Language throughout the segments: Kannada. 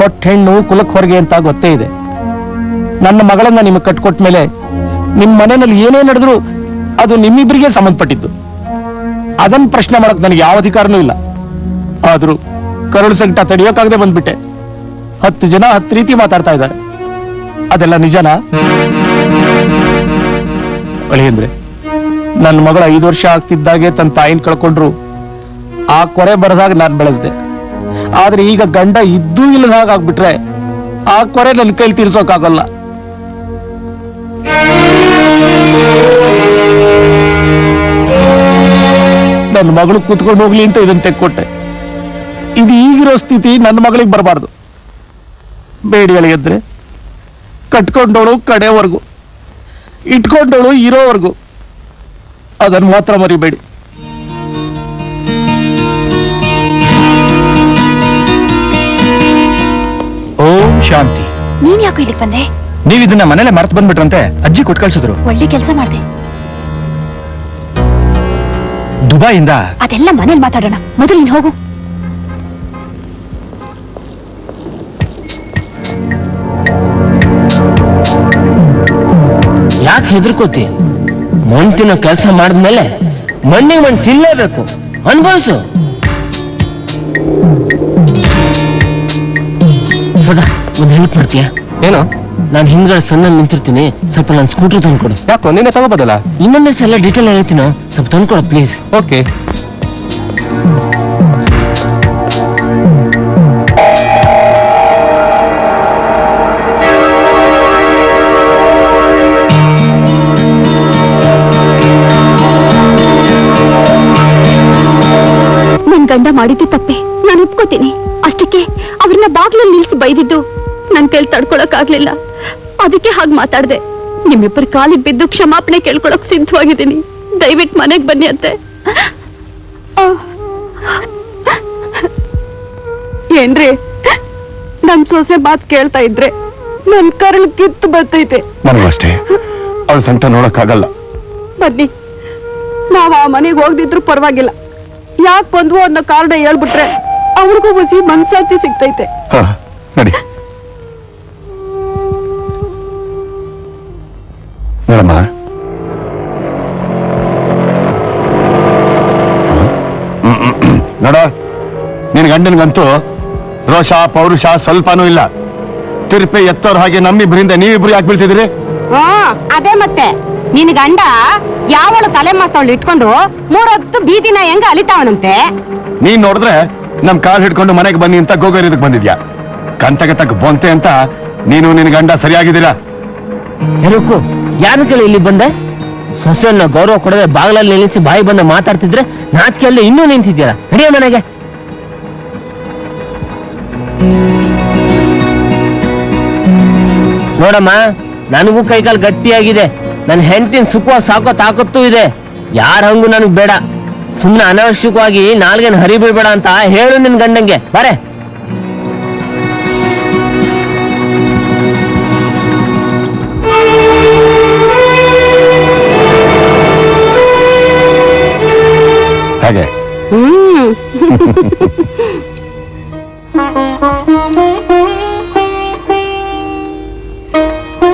ಕೊಟ್ಟ ಹೆಣ್ಣು ಕುಲಕ್ ಹೊರಗೆ ಅಂತ ಗೊತ್ತೇ ಇದೆ. ನನ್ನ ಮಗಳನ್ನ ನಿಮಗೆ ಕಟ್ಕೊಟ್ಟ ಮೇಲೆ ನಿಮ್ಮ ಮನೆಯಲ್ಲಿ ಏನೇ ನಡೆದ್ರು ಅದು ನಿಮ್ಮಿಬ್ಬರಿಗೆ ಸಂಬಂಧಪಟ್ಟಿದ್ದು. ಅದನ್ನ ಪ್ರಶ್ನೆ ಮಾಡಕ್ ನನಗೆ ಯಾವ ಅಧಿಕಾರನೂ ಇಲ್ಲ. ಆದ್ರೂ ಕರುಳು ಸಂಕಟ ತಡೆಯೋಕ್ಕಾಗದೆ ಬಂದ್ಬಿಟ್ಟೆ. ಹತ್ತು ಜನ ಹತ್ತು ರೀತಿ ಮಾತಾಡ್ತಾ ಇದ್ದಾರೆ. ಅದೆಲ್ಲ ನಿಜನಾ? ಅಳಿಯಂದ್ರೆ ನನ್ನ ಮಗಳು ಐದು ವರ್ಷ ಆಗ್ತಿದ್ದಾಗೆ ತನ್ನ ತಾಯಿನ ಕಳ್ಕೊಂಡ್ರು. ಆ ಕೊರೆ ಬರದಾಗ ನಾನು ಬೆಳೆಸ್ದೆ. ಆದ್ರೆ ಈಗ ಗಂಡ ಇದ್ದೂ ಇಲ್ಲದ ಹಾಗಾಗ್ಬಿಟ್ರೆ ಆ ಕೊರೆ ನನ್ನ ಕೈಲಿ ತೀರ್ಸೋಕ್ಕಾಗಲ್ಲ. ನನ್ನ ಮಗಳು ಕೂತ್ಕೊಂಡು ಹೋಗ್ಲಿ ಅಂತ ಇದನ್ನ ತೆಕ್ಕೊಟ್ಟೆ ಇದು ಈಗಿರೋ ಸ್ಥಿತಿ, ನನ್ನ ಮಗಳಿಗೆ ಬರಬಾರ್ದು. ಬೇಡಿಗಳಿಗೆದ್ರೆ ಕಟ್ಕೊಂಡವಳು ಕಡೆವರೆಗೂ, ಇಟ್ಕೊಂಡವಳು ಇರೋವರೆಗೂ. ಅದನ್ನು ಮಾತ್ರ ಮರಿಬೇಡಿ. ಶಾಂತಿ. ನೀನ್ ಯಾಕೋ ಇಲ್ಲಿಗೆ ಬಂದೆ? ನೀವ್ ಇದನ್ನ ಮನೇಲೆ ಮರೆತು ಬಂದ್ಬಿಟ್ರಂತೆ ಅಜ್ಜಿ ಕೊಟ್ಟು ಕಳ್ಸಿದ್ರು. ಒಳ್ಳೆ ಕೆಲಸ ಮಾಡ್ದೆ. ದುಬೈಯಿಂದ ಅದೆಲ್ಲ ಮನೇಲಿ ಮಾತಾಡೋಣ. ಮೊದಲು ನೀನ್ ಹೋಗು. ಯಾಕೆ ಹೆದರ್ಕೋತಿ? ಮಂಟಿನ ಕೆಲಸ ಮಾಡಿದ್ಮೇಲೆ ಮಣ್ಣಿಗೆ ಮಣ್ಣು ತಿನ್ಲೇಬೇಕು ಅನ್ಭವಿಸು. ಸದಾ. ಒಂದು ಹೆಲ್ಪ್ ಮಾಡ್ತೀಯಾ? ಏನು? ನಾನು ಹಿಂದ್ಗಡೆ ಸಣ್ಣಲ್ಲಿ ನಿಂತಿರ್ತೀನಿ. ಸ್ವಲ್ಪ ನಾನು ಸ್ಕೂಟರ್ ತಂದ್ಕೊಡು. ಯಾಕೋ ನಿನ್ನೆ ತಗೋಬೋದಲ್ಲ ಇನ್ನೊಂದೇ ಸಲ ಡೀಟೇಲ್ ಹೇಳ್ತೀನ. ಸ್ವಲ್ಪ ತಂದ್ಕೊಡು ಪ್ಲೀಸ್ ಓಕೆ. ನನ್ ಗಂಡ ಮಾಡಿದ್ದು ತಪ್ಪೆ. ನಾನು ಒಪ್ಕೋತೀನಿ. ಅಷ್ಟಕ್ಕೆ ಅವ್ರನ್ನ ಬಾಗ್ಲಲ್ಲಿ ನಿಲ್ಸಿ ಬೈದಿದ್ದು. ನನ್ ಕೈಲಿ ತಡ್ಕೊಳಕ್ ಆಗ್ಲಿಲ್ಲ. ಅದಕ್ಕೆ ಹಾಗೆ ಮಾತಾಡ್ದೆ. ನಿಮ್ಮಿಬ್ಬರ ಕಾಲಿಗೆ ಬಿದ್ದು ಕ್ಷಮಾಪಣೆ ಕೇಳ್ಕೊಳಕ್ ಸಿದ್ಧವಾಗಿದ್ದೀನಿ. ದಯವಿಟ್ಟು ಮನೆಗ್ ಬನ್ನಿ ಅಂತೆ. ಏನ್ರಿ? ನಮ್ ಸೊಸೆ ಮಾತ್ ಕೇಳ್ತಾ ಇದ್ರೆ ನನ್ ಕರಳ್ ಕಿತ್ತು ಬರ್ತೈತೆ. ನನಗೂ ಅಷ್ಟೇ ಅವಳ ನೋಡಕ್ಕಾಗಲ್ಲ. ಬನ್ನಿ. ನಾವ್ ಆ ಮನೆಗೆ ಹೋಗ್ದಿದ್ರು ಪರವಾಗಿಲ್ಲ. ಯಾಕೆ ಬಂದ್ವು ಅನ್ನೋ ಕಾರಣ ಹೇಳ್ಬಿಟ್ರೆ ಅವ್ರಿಗೂ ಹುಸಿ ಮನ್ಸಾತಿ ಸಿಗ್ತೈತೆ. ಹಾ ನಡಿ. ನೋಡ ನಿನ್ ಗಂಡನಿಗಂತೂ ರೋಷ ಪೌರುಷ ಸ್ವಲ್ಪನೂ ಇಲ್ಲ. ತಿರುಪೆ ಎತ್ತೋರ್ ಹಾಗೆ ನಮ್ಮಿಬ್ರಿಂದ ನೀವಿಬ್ರು ಯಾಕೆ ಬೀಳ್ತಿದ್ರಿ ಅದೇ ಮತ್ತೆ. ನಿನ್ ಗಂಡ ಯಾವಳು ತಲೆ ಮಾಸ್ತವಳು ಇಟ್ಕೊಂಡು ಮೂರೊತ್ತು ಬೀದಿನ ಹೆಂಗ ಅಲಿತಾವನಂತೆ? ನೀನ್ ನೋಡಿದ್ರೆ ನಮ್ ಕಾಲ್ ಹಿಡ್ಕೊಂಡು ಮನೆಗೆ ಬನ್ನಿ ಅಂತ ಗೋಗರಿದಕ್ ಬಂದಿದ್ಯಾ? ಕಂತಕ ತಕ್ಕ ಬೊಂತೆ ಅಂತ ನೀನು ನಿನ್ ಗಂಡ ಸರಿಯಾಗಿದ್ದೀರಾ? ಯಾರು ಯಾರ ಕೇಳಿ ಇಲ್ಲಿ ಬಂದೆ? ಸೊಸೆಯನ್ನ ಗೌರವ ಕೊಡದೆ ಬಾಗಿಲಲ್ಲಿ ನಿಲ್ಲಿಸಿ ಬಾಯಿ ಬಂದ ಮಾತಾಡ್ತಿದ್ರೆ ನಾಚಿಕೆಯಲ್ಲಿ ಇನ್ನೂ ನಿಂತಿದ್ದೀರಾ ನಡೆಯ ಮನೆಗೆ. ನೋಡಮ್ಮ, ನನಗೂ ಕೈಕಾಲು ಗಟ್ಟಿಯಾಗಿದೆ. ನನ್ನ ಹೆಂಡತಿನ ಸುಖ ಸಾಕೋ ತಾಕತ್ತೂ ಇದೆ. ಯಾರ ಹಂಗು ನನಗೆ ಬೇಡ. ಸುಮ್ಮನೆ ಅನಾವಶ್ಯಕವಾಗಿ ಹರಿ ಹರಿಬಿಡ್ಬೇಡ ಅಂತ ಹೇಳು ನಿನ್ ಗಂಡಂಗೆ. ಬಾರೆ. ಹಾಗೆ. ಹ್ಮ್.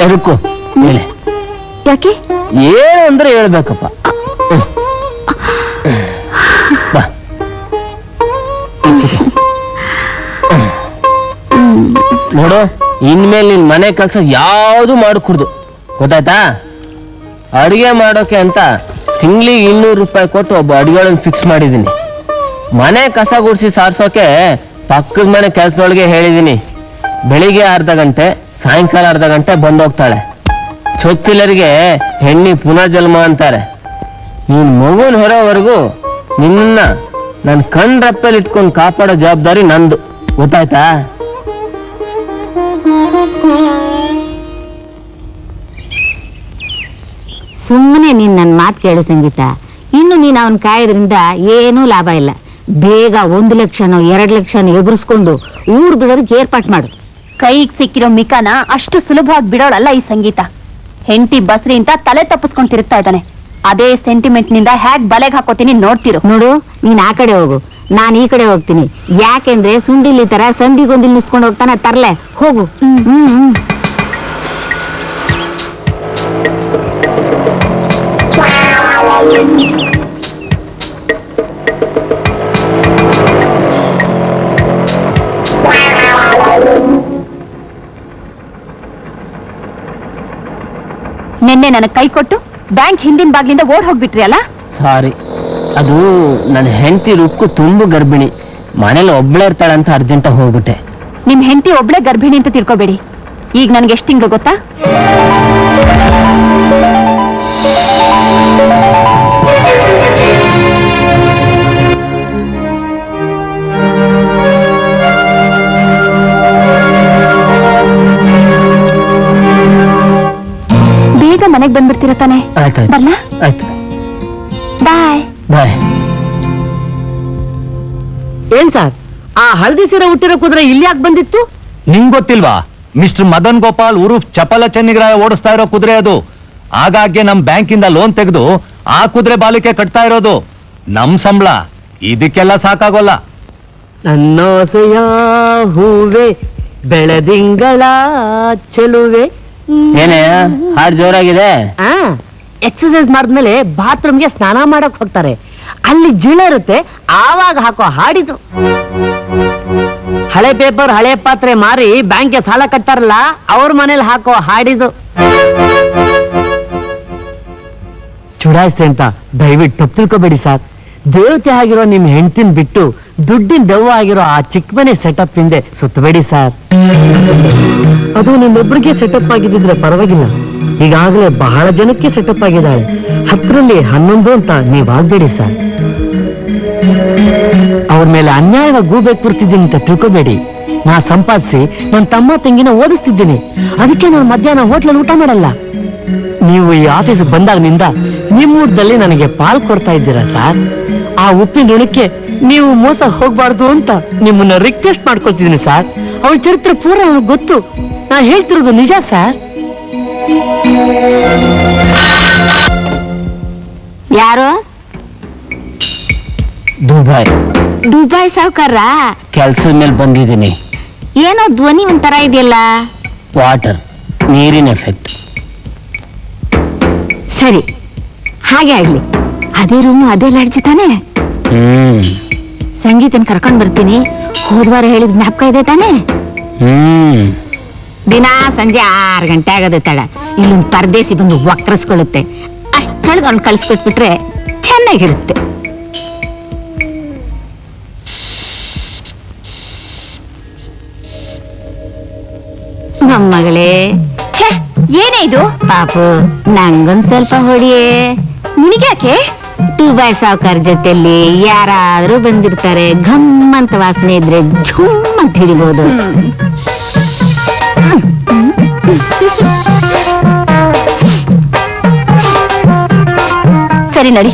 ಎರುಕು ಮೇಲೆ ಯಾಕೆ? ಏನು ಅಂದ್ರೆ ಹೇಳ್ಬೇಕಪ್ಪ. ಬಾ. ನೋಡು ಇನ್ಮೇಲೆ ನಿನ್ ಮನೆ ಕೆಲಸ ಯಾವುದು ಮಾಡಕೂಡ್ದು. ಗೊತ್ತಾಯ್ತಾ? ಅಡುಗೆ ಮಾಡೋಕೆ ಅಂತ ತಿಂಗಳಿಗೆ ಇನ್ನೂರು ರೂಪಾಯಿ ಕೊಟ್ಟು ಒಬ್ಬ ಅಡಿಗೆಳನ್ನ ಫಿಕ್ಸ್ ಮಾಡಿದ್ದೀನಿ ಮನೆ ಕಸ ಗುಡಿಸಿ ಸಾರಿಸೋಕೆ ಪಕ್ಕದ ಮನೆ ಕೆಲಸದೊಳಗೆ ಹೇಳಿದ್ದೀನಿ ಬೆಳಿಗ್ಗೆ ಅರ್ಧ ಗಂಟೆ, ಸಾಯಂಕಾಲ ಅರ್ಧ ಗಂಟೆ ಬಂದೋಗ್ತಾಳೆ. ಚೊಚ್ಚಿಲರಿಗೆ ಹೆಣ್ಣಿ ಪುನರ್ಜನ್ಮ ಅಂತಾರೆ. ನೀನ್ ಮಗುನ್ ಹೊರೋವರೆಗೂ ನಿನ್ನ ನನ್ನ ಕಣ್ರಪ್ಪಲ್ಲಿ ಇಟ್ಕೊಂಡು ಕಾಪಾಡೋ ಜವಾಬ್ದಾರಿ ನಂದು. ಗೊತ್ತಾಯ್ತಾ? ಮಾತು ಕೇಳು ಸಂಗೀತ. ಇನ್ನು ನೀನು ಅವನ ಕಾಯೋದ್ರಿಂದ ಏನೂ ಲಾಭ ಇಲ್ಲ. ಬೇಗ ಒಂದು ಲಕ್ಷನೋ ಎರಡು ಲಕ್ಷನೋ ಎದುರಿಸ್ಕೊಂಡು ಊರ್ ಬಿಡೋದಕ್ಕೆ ಏರ್ಪಾಟ್ ಮಾಡು. ಕೈಗೆ ಸಿಕ್ಕಿರೋ ಮಿಕಾನ ಅಷ್ಟು ಸುಲಭವಾಗಿ ಬಿಡೋಳಲ್ಲ ಈ ಸಂಗೀತ. ಹೆಂಡತಿ ಬಸ್ರಿ ಅಂತ ತಲೆ ತಪ್ಪಿಸ್ಕೊಂಡು ತಿರುಗ್ತಾ ಇದ್ದಾನೆ. ಅದೇ ಸೆಂಟಿಮೆಂಟ್ನಿಂದ ಹ್ಯಾಕ್ ಬಲೆಗೆ ಹಾಕೋತೀನಿ ನೋಡ್ತಿರು. ನೋಡು ನೀನ್ ಆ ಕಡೆ ಹೋಗು. ನಾನು ಈ ಕಡೆ ಹೋಗ್ತೀನಿ. ಯಾಕೆಂದ್ರೆ ಸುಂಡಿಲಿ ತರ ಸಂಧಿಗೊಂದಿಲ್ ನುಸ್ಕೊಂಡು ಹೋಗ್ತಾನೆ ತರ್ಲೆ ಹೋಗು. ಹ್ಮ್ ಹ್ಮ್. ನಿನ್ನೆ ನನಗೆ ಕೈ ಕೊಟ್ಟು ಬ್ಯಾಂಕ್ ಹಿಂದಿನ ಬಾಗಿಲಿಂದ ಓಡ್ ಹೋಗ್ಬಿಟ್ರಿ ಅಲ್ಲ ಸಾರಿ. ಅದು ನನ್ನ ಹೆಂಡತಿ ರುಕ್ಕು ತುಂಬು ಗರ್ಭಿಣಿ. ಮನೇಲಿ ಒಬ್ಳೆ ಇರ್ತಾಳೆ ಅಂತ ಅರ್ಜೆಂಟ್ ಹೋಗ್ಬಿಟ್ಟೆ. ನಿಮ್ ಹೆಂಡತಿ ಒಬ್ಳೆ ಗರ್ಭಿಣಿ ಅಂತ ತಿಳ್ಕೊಬೇಡಿ. ಈಗ ನನ್ಗೆ ಎಷ್ಟು ತಿಂಗಳು ಗೊತ್ತಾ? ಮನೆಗ್ ಬಂದ್ಬಿಡ್ತೀರ ತಾನೆ? ಆಯ್ತಾಯ್ತು ಬರ್ಲಾ? ಆಯ್ತು. ಬಾಯ್ ಬಾಯ್ ಏನ್ ಸರ್? ಆ ಹಳದಿ ಸೀರೆ ಹುಟ್ಟಿರೋ ಕುದುರೆ ಇಲ್ಲಿ ಯಾಕೆ ಬಂದಿತ್ತು? ನಿಂಗ್ ಗೊತ್ತಿಲ್ವಾ? ಮಿಸ್ಟರ್ ಮದನ್ ಗೋಪಾಲ್ ಊರು ಚಪಲ ಚೆನ್ನಿಗರಾಯ ಓಡಿಸ್ತಾ ಇರೋ ಕುದುರೆ ಅದು. ಆಗಾಗ್ಗೆ ನಮ್ ಬ್ಯಾಂಕಿಂದ ಲೋನ್ ತೆಗೆದು ಆ ಕುದುರೆ ಬಾಲಿಕೆ ಕಟ್ತಾ ಇರೋದು. ನಮ್ ಸಂಬಳ. ಇದಕ್ಕೆಲ್ಲ ಸಾಕಾಗೋಲ್ಲ. ನನ್ನೋಸೆಯ ಹೂವೆ ಬೆಳದಿಂಗಳ ಚೆಲುವೆ. ಏನೇ, ಹಾಡ್ ಜೋರಾಗಿದೆ? ಎಕ್ಸರ್ಸೈಸ್ ಮಾಡಿದ್ಮೇಲೆ ಬಾತ್ರೂಮ್ಗೆ ಸ್ನಾನ ಮಾಡಕ್ ಹೋಗ್ತಾರೆ. ಅಲ್ಲಿ ಜೀಳ ಇರುತ್ತೆ, ಆವಾಗ ಹಾಕೋ ಹಾಡಿದು. ಹಳೆ ಪೇಪರ್ ಹಳೆ ಪಾತ್ರೆ ಮಾರಿ ಬ್ಯಾಂಕ್ಗೆ ಸಾಲ ಕಟ್ಟಾರಲ್ಲ ಅವ್ರ ಮನೇಲಿ ಹಾಕೋ ಹಾಡಿದು. ಚುಡಾಯಿಸ್ತೆ ಅಂತ ದಯವಿಟ್ಟು ತಪ್ಪು ತಿಳ್ಕೊಬೇಡಿ ಸರ್. ದೇವತೆ ಆಗಿರೋ ನಿಮ್ ಹೆಂಡತಿನ ಬಿಟ್ಟು ದುಡ್ಡಿನ ದೆವ್ವ ಆಗಿರೋ ಆ ಚಿಕ್ಕ ಮನೆ ಸೆಟಪ್ ಹಿಂದೆ ಸುತ್ತಬೇಡಿ ಸರ್ ಅದು ನಿಮ್ಮೊಬ್ಬರಿಗೆ ಸೆಟಪ್ ಆಗಿದ್ದಿದ್ರೆ ಪರವಾಗಿಲ್ಲ. ಈಗಾಗಲೇ ಬಹಳ ಜನಕ್ಕೆ ಸೆಟಪ್ ಆಗಿದ್ದಾಳೆ. ಹತ್ತರಲ್ಲಿ ಹನ್ನೊಂದು ಅಂತ ನೀವಾಗಬೇಡಿ ಸರ್ ಅವ್ರ ಮೇಲೆ ಅನ್ಯಾಯವಾಗಿ ಗೂಬೆಕ್ ಕೂರ್ತಿದ್ದೀನಿ ಅಂತ ತಿಳ್ಕೋಬೇಡಿ. ನಾ ಸಂಪಾದಿಸಿ ನನ್ನ ತಮ್ಮ ತಂಗಿನ ಓದಿಸ್ತಿದ್ದೀನಿ. ಅದಕ್ಕೆ ನಾನು ಮಧ್ಯಾಹ್ನ ಹೋಟ್ಲಲ್ಲಿ ಊಟ ಮಾಡಲ್ಲ. ನೀವು ಈ ಆಫೀಸ್ ಬಂದಾಗಿನಿಂದ ನಿಮ್ಮೂರದಲ್ಲಿ ನನಗೆ ಪಾಲ್ ಕೊಡ್ತಾ ಇದ್ದೀರಾ ಸರ್ ಆ ಉಪ್ಪಿನ ಋಣಕ್ಕೆ ನೀವು ಮೋಸ ಹೋಗ್ಬಾರ್ದು ಅಂತ ನಿಮ್ಮನ್ನ ರಿಕ್ವೆಸ್ಟ್ ಮಾಡ್ಕೊಳ್ತಿದ್ದೀನಿ ಸರ್ ಅವಳ ಚರಿತ್ರೆ ಪೂರ ನನಗೆ ಗೊತ್ತು. ನಾ ಹೇಳ್ತಿರೋದು ನಿಜ ಸರ್ ಯಾರು? ದುಬಾಯ್ ದುಬಾಯ್ ಸಾವುಕಾರ? ಕೆಲಸದ ಮೇಲೆ ಬಂದಿದ್ದೀನಿ. ಏನೋ ಧ್ವನಿ ಒಂಥರ ಇದೆಯಲ್ಲ? ವಾಟರ್ ನೀರಿನ ಎಫೆಕ್ಟ್ ಸರಿ ಹಾಗೆ ಆಗ್ಲಿ. ಅದೇ ರೂಮು ಅದೇ ಲಾಡ್ಜ್ ತಾನೆ? ಹ್ಮ್. ಸಂಗೀತನ್ ಕರ್ಕೊಂಡ್ ಬರ್ತೀನಿ. ಹೋದ್ವಾರ ಹೇಳಿದ ಜ್ಞಾಪಕ ಇದೆ ತಾನೆ? ಹ್ಮ್. ದಿನಾ ಸಂಜೆ ಆರು ಗಂಟೆ ಆಗದೆ ತಡ. ಇಲ್ಲೊಂದು ಪರದೇಸಿ ಬಂದು ವಕ್ರಸ್ಕೊಳ್ಳುತ್ತೆ. ಅಷ್ಟೊಳಗೆ ಅವ್ನು ಕಳ್ಸ್ಕೊಟ್ಬಿಟ್ರೆ ಚೆನ್ನಾಗಿರುತ್ತೆ. ನಮ್ಮ ಮಗಳೇ. ಛ ಏನೇ ಇದು? ಪಾಪು ನಂಗೊಂದ್ ಸ್ವಲ್ಪ ಹೊಡಿಯೇ. ನಿನಗ್ಯಾಕೆ? ದುಬೈ ಸಾವುಕಾರ ಜೊತೆಯಲ್ಲಿ ಯಾರಾದ್ರೂ ಬಂದಿರ್ತಾರೆ. ಘಮ್ ಅಂತ ವಾಸನೆ ಇದ್ರೆ ಝುಮ್ ಅಂತ ಹಿಡಿಬಹುದು ಸರಿ ನಡಿ.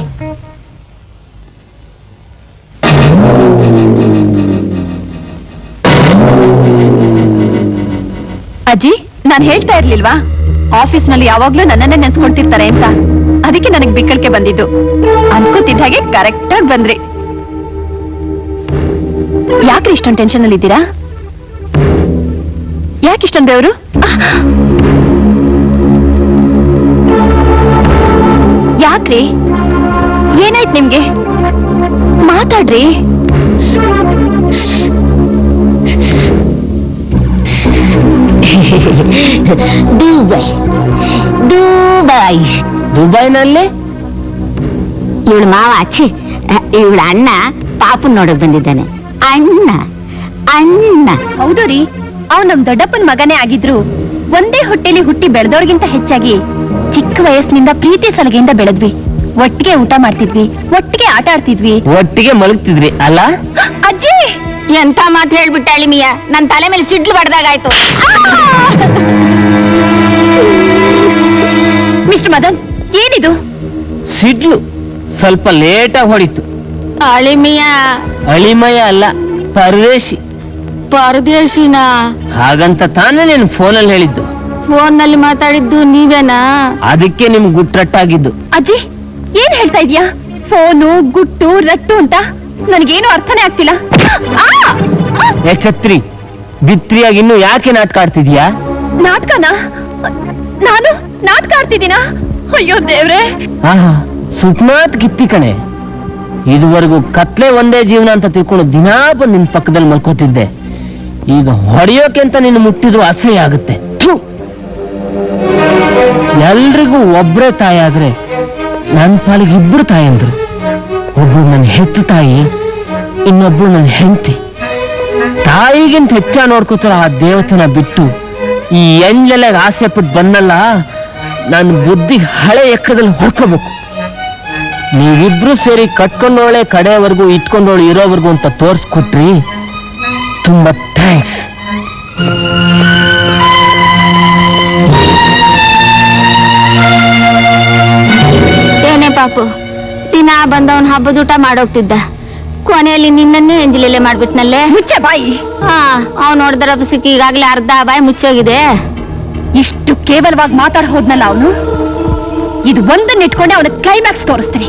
ಅಜ್ಜಿ, ನಾನು ಹೇಳ್ತಾ ಇರ್ಲಿಲ್ವಾ? ಆಫೀಸ್ನಲ್ಲಿ ಯಾವಾಗ್ಲೂ ನನ್ನನ್ನೇ ನೆನ್ಸ್ಕೊಳ್ತಿರ್ತಾರೆ ಅಂತ. ಅದಕ್ಕೆ ನನಗೆ ಬಿಕ್ಕಳಿಕೆ ಬಂದಿದ್ದು. ಅನ್ಕೋತಿದ್ದ ಹಾಗೆ ಕರೆಕ್ಟ್ ಆಗಿ ಬಂದ್ರಿ. ಯಾಕ್ರಿ ಇಷ್ಟೊಂದು ಟೆನ್ಷನ್ ಅಲ್ಲಿ ಇದ್ದೀರಾ? ಯಾಕೆ ಇಷ್ಟೊಂದು ದೇವ್ರು? ಯಾಕ್ರಿ? ಏನಾಯ್ತು ನಿಮ್ಗೆ? ಮಾತಾಡ್ರಿ. ದುಬೈ ದುಬೈ ದುಬೈನಲ್ಲಿ? ಇವಳು ಮಾವ ಅಚ್ಚಿ ಇವಳ ಅಣ್ಣ ಪಾಪನ್ ನೋಡಕ್ ಬಂದಿದ್ದಾನೆ. ಅಣ್ಣ ಅಣ್ಣ. ಹೌದು ರೀ. ಅವ್ ನಮ್ ದೊಡ್ಡಪ್ಪನ ಮಗನೇ ಆಗಿದ್ರು. ಒಂದೇ ಹೊಟ್ಟೆಲಿ ಹುಟ್ಟಿ ಬೆಳೆದವ್ರಿಗಿಂತ ಹೆಚ್ಚಾಗಿ ಚಿಕ್ಕ ವಯಸ್ಸಿನಿಂದ ಪ್ರೀತಿ ಸಲಗೆಯಿಂದ ಬೆಳೆದ್ವಿ. ಒಟ್ಟಿಗೆ ಊಟ ಮಾಡ್ತಿದ್ವಿ ಒಟ್ಟಿಗೆ ಆಟ ಆಡ್ತಿದ್ವಿ. ಒಟ್ಟಿಗೆ ಮಲಗ್ತಿದ್ರಿ ಅಲ್ಲ? ಅಜ್ಜಿ! ಎಂತ ಮಾತು ಹೇಳ್ಬಿಟ್ಟಾಳಿ ಮಿಯ? ನನ್ ತಲೆ ಮೇಲೆ ಸಿಡ್ಲು ಬಡ್ದಾಗಾಯ್ತು. ಮಿಸ್ಟರ್ ಮದನ್ ಏನಿದು? ಸಿಡ್ಲು ಸ್ವಲ್ಪ ಲೇಟಾಗಿ ಹೊಡಿತು. ಅಳಿಮೆಯ. ಅಳಿಮಯ ಅಲ್ಲ ಪರದೇಶಿ. ಪರದೇಶಿನ? ಹಾಗಂತ ತಾನೇ ನೀನು ಫೋನಲ್ಲಿ ಹೇಳಿದ್ದು. ಫೋನ್ನಲ್ಲಿ ಮಾತಾಡಿದ್ದು ನೀವೇನಾ? ಅದಕ್ಕೆ ನಿಮ್ ಗುಟ್ರಟ್ಟಾಗಿದ್ದು. ಅಜ್ಜಿ ಏನ್ ಹೇಳ್ತಾ ಇದೀಯಾ ಫೋನು ಗುಟ್ಟು ರಟ್ಟು ಅಂತ ನನಗೇನು ಅರ್ಥನೇ ಆಗ್ತಿಲ್ಲ. ಆ! ಆ! ಏ ಛತ್ರಿ ಬಿತ್ರಿಯಾಗಿ ಇನ್ನು ಯಾಕೆ ನಾಟಕ ಆಡ್ತಿದ್ಯಾ ನಾಟಕನಾ? ನಾನು ನಾಟಕ ಆಡ್ತಿದ್ದೀನಾ? ಅಯ್ಯೋ ದೇವ್ರೆ. ಆಹಾ ಸುಟ್ಮಾತ್ ಗಿತ್ತಿ ಕಣೆ. ಇದುವರೆಗೂ ಕತ್ಲೆ ಒಂದೇ ಜೀವನ ಅಂತ ತಿಳ್ಕೊಂಡು ದಿನಾ ಬಂದು ನಿನ್ ಪಕ್ಕದಲ್ಲಿ ಮಲ್ಕೋತಿದ್ದೆ. ಈಗ ಹೊಡೆಯೋಕೆ ಅಂತ ನಿನ್ನ ಮುಟ್ಟಿದ್ರು ಅಸಹ್ಯ ಆಗುತ್ತೆ! ಎಲ್ರಿಗೂ ಒಬ್ರೇ ತಾಯಿ ಆದ್ರೆ ನನ್ನ ಪಾಲಿಗೆ ಇಬ್ರು ತಾಯಿ ಅಂದ್ರು. ಒಬ್ರು ನನ್ನ ಹೆತ್ತು ತಾಯಿ, ಇನ್ನೊಬ್ರು ನನ್ನ ಹೆಂಡತಿ. ತಾಯಿಗಿಂತ ಹೆಚ್ಚ ನೋಡ್ಕೋತಾರ ಆ ದೇವತನ ಬಿಟ್ಟು ಈ ಎಂಜಲೆಗೆ ಆಸೆ ಪಟ್ಟು ಬಂದಲ್ಲ ನನ್ನ ಬುದ್ಧಿ ಹಳೆ ಎಕ್ಕದಲ್ಲಿ ಹೊಡ್ಕೋಬೇಕು ನೀವಿಬ್ರು ಸೇರಿ ಕಟ್ಕೊಂಡೋಳೆ ಕಡೆಯವರೆಗೂ ಇಟ್ಕೊಂಡೋಳು ಇರೋವರೆಗೂ ಅಂತ ತೋರಿಸ್ಕೊಟ್ರಿ ತುಂಬಾ ಥ್ಯಾಂಕ್ಸ್ ಏನೇ ಪಾಪು ದಿನ ಬಂದವನ್ ಹಬ್ಬದ ಊಟ ಮಾಡೋಗ್ತಿದ್ದ. ಕೊನೆಯಲ್ಲಿ ನಿನ್ನನ್ನೇ ಎಂಜಿಲೆಲೆ ಮಾಡ್ಬಿಟ್ನಲ್ಲೇ? ಮುಚ್ಚ ಬಾಯಿ. ಹಾ ಅವ್ ನೋಡಿದ್ರ ಸಿಕ್ಕಿ ಈಗಾಗಲೇ ಅರ್ಧ ಬಾಯಿ ಮುಚ್ಚೋಗಿದೆ. ಇಷ್ಟು ಕೇವಲವಾಗಿ ಮಾತಾಡ ಹೋದ್ನಲ್ಲ ಅವನು? ಇದು ಒಂದನ್ನ ಇಟ್ಕೊಂಡೆ ಅವನ ಕ್ಲೈಮ್ಯಾಕ್ಸ್ ತೋರಿಸ್ತೀನಿ.